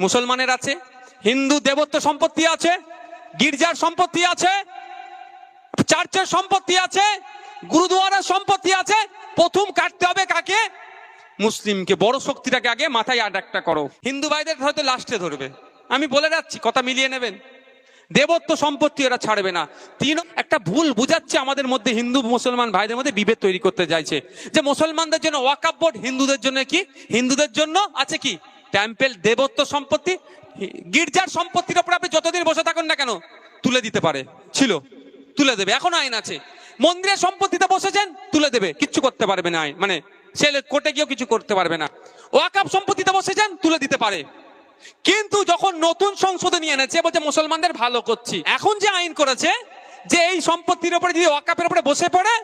মুসলমানের আছে, হিন্দু দেবত্ব সম্পত্তি আছে, গির্জার সম্পত্তি আছে, চার্চের সম্পত্তি আছে, গুরুদুয়ারার সম্পত্তি আছে, প্রথম কাটতে হবে কাকে? মুসলিমকে, বড় শক্তিটাকে আগে মাথায় আডাকটা করো। হিন্দু ভাইদের হয়তো লাস্টে ধরবে। আমি বলে যাচ্ছি কথা মিলিয়ে নেবেন। দেবত্ব সম্পত্তি ওরা ছাড়বে না। তিন, একটা ভুল বুঝাচ্ছে আমাদের মধ্যে হিন্দু মুসলমান ভাইদের মধ্যে বিভেদ তৈরি করতে চাইছে। যে মুসলমানদের জন্য ওয়াকাপ বোর্ড, হিন্দুদের জন্য কি? হিন্দুদের জন্য আছে কি? টেম্পেল দেবত্ব সম্পত্তি, গির্জার সম্পত্তির উপর আপনি যতদিন বসে থাকুন না কেন, তুলে দিতে পারে। ছিল, তুলে দেবে। এখন আইন আছে। মন্দিরের সম্পত্তিতে বসেছেন, তুলে দেবে। কিচ্ছু করতে পারবে না আইন। মানে সে কোর্টে গিয়েও কিছু করতে পারবে না। ওয়াকাপ সম্পত্তিতে বসেছেন, তুলে দিতে পারে। কিন্তু যখন নতুন সংশোধনী এনেছে, বলছে মুসলমানদের ভালো করছি। এখন যে আইন করেছে, যে এই সম্পত্তির উপরে যদি ওয়াকাপের উপরে বসে পড়ে,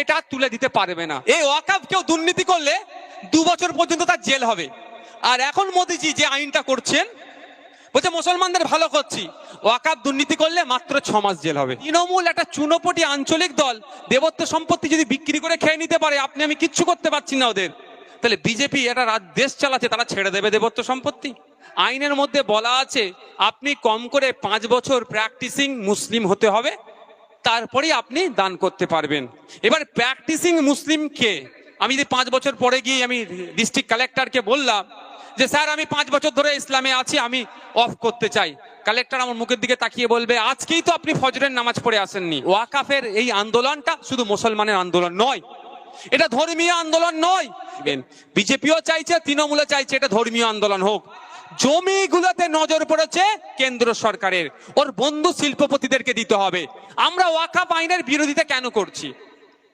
এটা তুলে দিতে পারবে না। এই ওয়াকাপ কেউ দুর্নীতি করলে, দু বছর পর্যন্ত তার জেল হবে। আর এখন মোদিজি যে আইনটা করছেন, বলছে মুসলমানদের ভালো করছি। ওয়াকাপ দুর্নীতি করলে মাত্র ছ মাস জেল হবে। তৃণমূল একটা চুনোপটি আঞ্চলিক দল, দেবত্ব সম্পত্তি যদি বিক্রি করে খেয়ে নিতে পারে, আপনি আমি কিচ্ছু করতে পারছি না ওদের। তাহলে বিজেপি এটা রাত- দেশ চালাচ্ছে, তারা ছেড়ে দেবে দেবত্ব সম্পত্তি? আইনের মধ্যে বলা আছে, আপনি কম করে পাঁচ বছর প্র্যাকটিসিং মুসলিম হতে হবে, তারপরেই আপনি দান করতে পারবেন। এবার প্র্যাকটিসিং মুসলিম কে? আমি যদি পাঁচ বছর পরে গিয়ে আমি ডিস্ট্রিক্ট কালেক্টরকে বললাম যে, স্যার, আমি পাঁচ বছর ধরে ইসলামে আছি, আমি অফ করতে চাই। কালেক্টর আমার মুখের দিকে তাকিয়ে বলবে, আজকেই তো আপনি ফজরের নামাজ পড়ে আসেননি। ওয়াকাফের এই আন্দোলনটা শুধু মুসলমানের আন্দোলন নয়। এটা ধর্মীয় আন্দোলন নয়। বিজেপিও চাইছে তৃণমূলে চাইছে, এটা ধর্মীয় আন্দোলন হোক। জমিগুলোতে নজর পড়েছে কেন্দ্র সরকারের। ওর বন্ধু শিল্পপতিদেরকে দিতে হবে। আমরা ওয়াকাফ আইনের বিরোধিতা কেন করছি?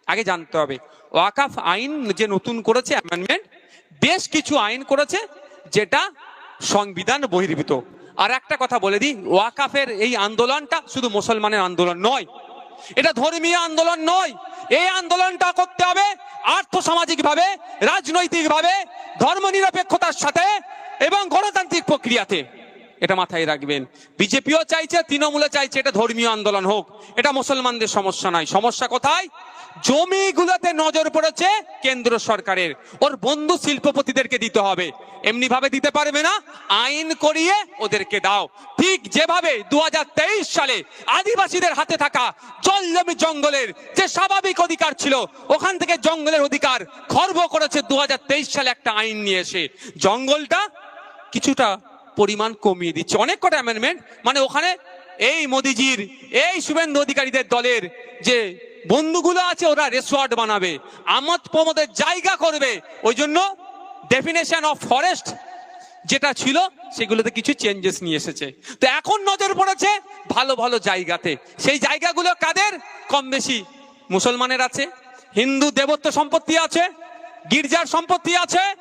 আগে জানতে হবে। ওয়াকাফ আইন যে নতুন করেছে অ্যামেন্ডমেন্ট বেশ কিছু আইন করেছে যেটা সংবিধান বহির্ভূত। আর একটা কথা বলে দিই, ওয়াকাফের এই আন্দোলনটা শুধু মুসলমানের আন্দোলন নয়, এটা ধর্মীয় আন্দোলন নয়, এই আন্দোলনটা করতে হবে আর্থ সামাজিক ভাবে রাজনৈতিক ভাবে ধর্ম নিরপেক্ষতার সাথে এবং গণতান্ত্রিক প্রক্রিয়াতে। এটা মাথায় রাখবেন, বিজেপিও চাইছে তৃণমূলে চাইছে এটা ধর্মীয় আন্দোলন হোক, এটা মুসলমানদের সমস্যা নাই সমস্যা কোথায়? জমিগুলোতে নজর পড়েছে কেন্দ্র সরকারের। ওর বন্ধু শিল্পপতিদেরকে দিতে হবে। এমনি ভাবে দিতে পারবে না, আইন করিয়ে ওদেরকে দাও। ঠিক যেভাবে দু হাজার তেইশ সালে আদিবাসীদের হাতে থাকা জল জমি জঙ্গলের যে স্বাভাবিক অধিকার ছিল, ওখান থেকে জঙ্গলের অধিকার খর্ব করেছে দু হাজার তেইশ সালে একটা আইন নিয়ে এসে। জঙ্গলটা কিছুটা পরিমাণ কমিয়ে দিচ্ছে। অনেক কটা অ্যামেন্ডমেন্ট মানে ওখানে এই মোদিজির, এই শুভেন্দু অধিকারীদের দলের যে বন্ধুগুলো আছে, ওরা রেসোয়ার্ট বানাবে। আমোদ প্রমোদের জায়গা করবে। ওই জন্য ডেফিনেশন অফ ফরেস্ট যেটা ছিল, সেগুলোতে কিছু চেঞ্জেস নিয়ে এসেছে। তো এখন নজর পড়েছে ভালো ভালো জায়গাতে। সেই জায়গাগুলো কাদের? কম বেশি মুসলমানের আছে, হিন্দু দেবত্ব সম্পত্তি আছে, গির্জার সম্পত্তি আছে,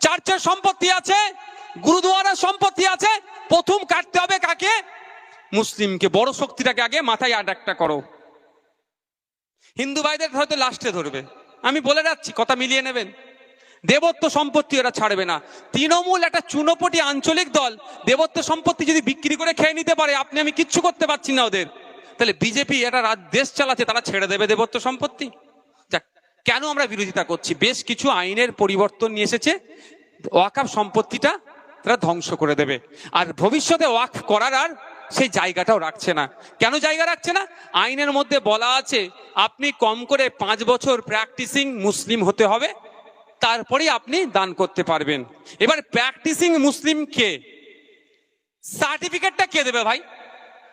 চার্চের সম্পত্তি আছে, গুরুদুয়ারার সম্পত্তি আছে। প্রথম কাটতে হবে কাকে? মুসলিমকে। বড় শক্তিটাকে আগে মাথায় আডাকটা করো। হিন্দু ভাইদের হয়তো লাস্টে ধরবে। আমি বলে যাচ্ছি, কথা মিলিয়ে নেবেন। দেবত্ব সম্পত্তি ওরা ছাড়বে না। তৃণমূল একটা চুনোপটি আঞ্চলিক দল, দেবত্ব সম্পত্তি যদি বিক্রি করে খেয়ে নিতে পারে, আপনি আমি কিচ্ছু করতে পারছি না ওদের। তাহলে বিজেপি রাত- দেশ চালাচ্ছে, তারা ছেড়ে দেবে দেবত্ব সম্পত্তি? যাক, কেন আমরা বিরোধিতা করছি? বেশ কিছু আইনের পরিবর্তন নিয়ে এসেছে। ওয়াকাফ সম্পত্তিটা তারা ধ্বংস করে দেবে। আর ভবিষ্যতে ওয়াক করার আর সেই জায়গাটাও রাখছে না। কেন জায়গা রাখছে না? আইনের মধ্যে বলা আছে আপনি কম করে পাঁচ বছর প্র্যাকটিসিং মুসলিম হতে হবে, তারপরেই আপনি দান করতে পারবেন। এবার প্র্যাকটিসিং মুসলিম কে? সার্টিফিকেটটা কে দেবে ভাই?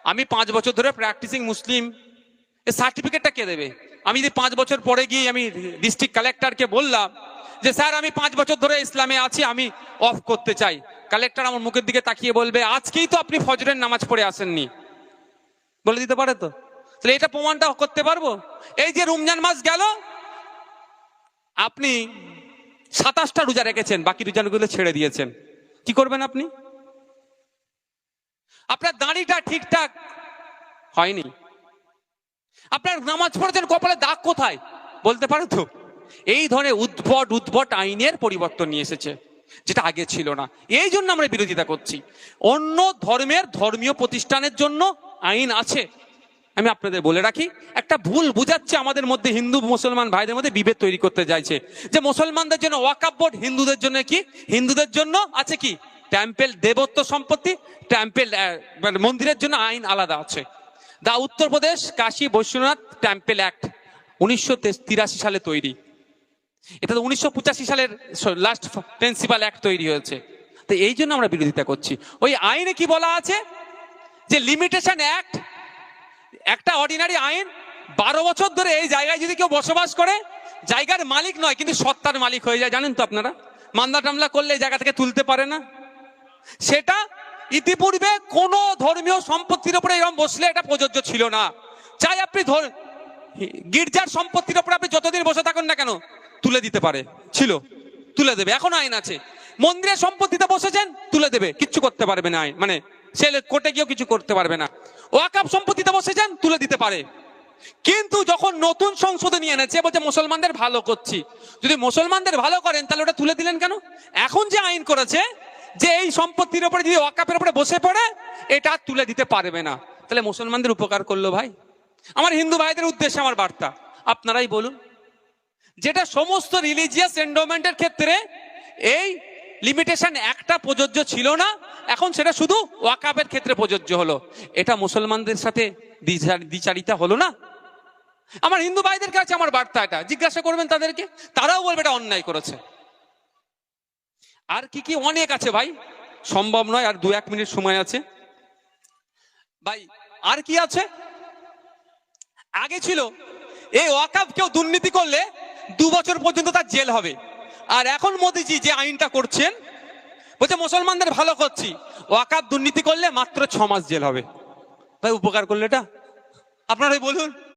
আমি পাঁচ বছর ধরে প্র্যাকটিসিং মুসলিম। সার্টিফিকেটটা কে দেবে? আমি যদি পাঁচ বছর পরে গিয়ে আমি ডিস্ট্রিক্ট কালেক্টরকে বললাম যে, স্যার, আমি পাঁচ বছর ধরে ইসলামে আছি, আমি অফ করতে চাই। কালেক্টর আমার মুখের দিকে তাকিয়ে বলবে, আজকেই তো আপনি ফজরের নামাজ পড়ে আসেননি। বলে দিতে পারে তো? তাহলে এটা প্রমাণটা করতে পারব? এই যে রমজান মাস গেল, আপনি সাতাশটা রোজা রেখেছেন, বাকি রোজাগুলো ছেড়ে দিয়েছেন। কি করবেন আপনি? আপনার দাড়িটা ঠিকঠাক হয়নি। আপনার নামাজ পড়েছেন কপালে দাগ কোথায়? বলতে পারো তো? এই ধরনের উদ্ভট উদ্ভট আইনের পরিবর্তন নিয়ে এসেছে, যেটা আগে ছিল না। এই জন্য আমরা বিরোধিতা করছি। অন্য ধর্মের ধর্মীয় প্রতিষ্ঠানের জন্য আইন আছে। আমি আপনাদের বলে রাখি, একটা ভুল বুঝাচ্ছে আমাদের মধ্যে হিন্দু মুসলমান ভাইদের মধ্যে বিভেদ তৈরি করতে চাইছে যে মুসলমানদের জন্য ওয়াকাপ বোর্ড, হিন্দুদের জন্য কি? হিন্দুদের জন্য আছে কি? টেম্পেল দেবত্ব সম্পত্তি টেম্পেল মানে মন্দিরের জন্য আইন আলাদা আছে। The Uttar Pradesh Kashi Vishwanath temple act উনিশশো তিরাশি সালে তৈরি। এটা তো উনিশশো পঁচাশি সালের লাস্ট প্রিন্সিপাল অ্যাক্ট তৈরি হয়েছে। তো এই জন্য আমরা বিরোধিতা করছি। ওই আইনে কি বলা আছে? যে লিমিটেশন অ্যাক্ট একটা অর্ডিনারি আইন, বারো বছর ধরে এই জায়গায় যদি কেউ বসবাস করে, জায়গার মালিক নয়, কিন্তু সত্তার মালিক হয়ে যায়, জানেন তো আপনারা? মামলা টামলা করলে এই জায়গা থেকে তুলতে পারে না। সেটা ইতিপূর্বে কোনো ধর্মীয় সম্পত্তির উপরে এরকম বসলে এটা প্রযোজ্য ছিল না। চাই আপনি গির্জার সম্পত্তির উপরে আপনি যতদিন বসে থাকুন না কেন, তুলে দিতে পারে। ছিল, তুলে দেবে। এখন আইন আছে। মন্দিরের সম্পত্তিতে বসেছেন, তুলে দেবে। কিচ্ছু করতে পারবে না আইন। মানে সে কোর্টে গিয়েও কিছু করতে পারবে না। ওয়াকাপ সম্পত্তিতে যান তুলে দিতে পারে। কিন্তু যখন নতুন সংশোধনী এনেছে, বলছে মুসলমানদের ভালো করছি। যদি মুসলমানদের ভালো করেন, তাহলে ওটা তুলে দিলেন কেন? এখন যে আইন করেছে, যে এই সম্পত্তির উপরে যদি ওয়াকাপের উপরে বসে পড়ে, এটা তুলে দিতে পারবে না। তাহলে মুসলমানদের উপকার করল ভাই? আমার হিন্দু ভাইদের উদ্দেশ্যে আমার বার্তা। আপনারাই বলুন। যেটা সমস্ত রিলিজিয়াস এন্ডোমেন্টের ক্ষেত্রে এই লিমিটেশন একটা প্রযোজ্য ছিল না এখন সেটা শুধু ওয়াকাবের ক্ষেত্রে প্রযোজ্য হলো। এটা মুসলমানদের সাথে দ্বিচার- দ্বিচারিতা হলো না। আমার হিন্দু ভাইদের কাছে আমার বার্তা এটা। জিজ্ঞাসা করবেন তাদেরকে, তারাও বলবে এটা অন্যায় করেছে। আর কি কি অনেক আছে ভাই? সম্ভব নয়, আর দু এক মিনিট সময় আছে। ভাই, আর কি আছে? আগে ছিল, এই ওয়াকাফ কেউ দুর্নীতি করলে দু বছর পর্যন্ত তার জেল হবে। আর এখন মোদিজি যে আইনটা করছেন বলছে, মুসলমানদের ভালো করছি। ওয়াকাফ দুর্নীতি করলে মাত্র ছ মাস জেল হবে। ভাই উপকার করলে এটা? আপনারাই বলুন।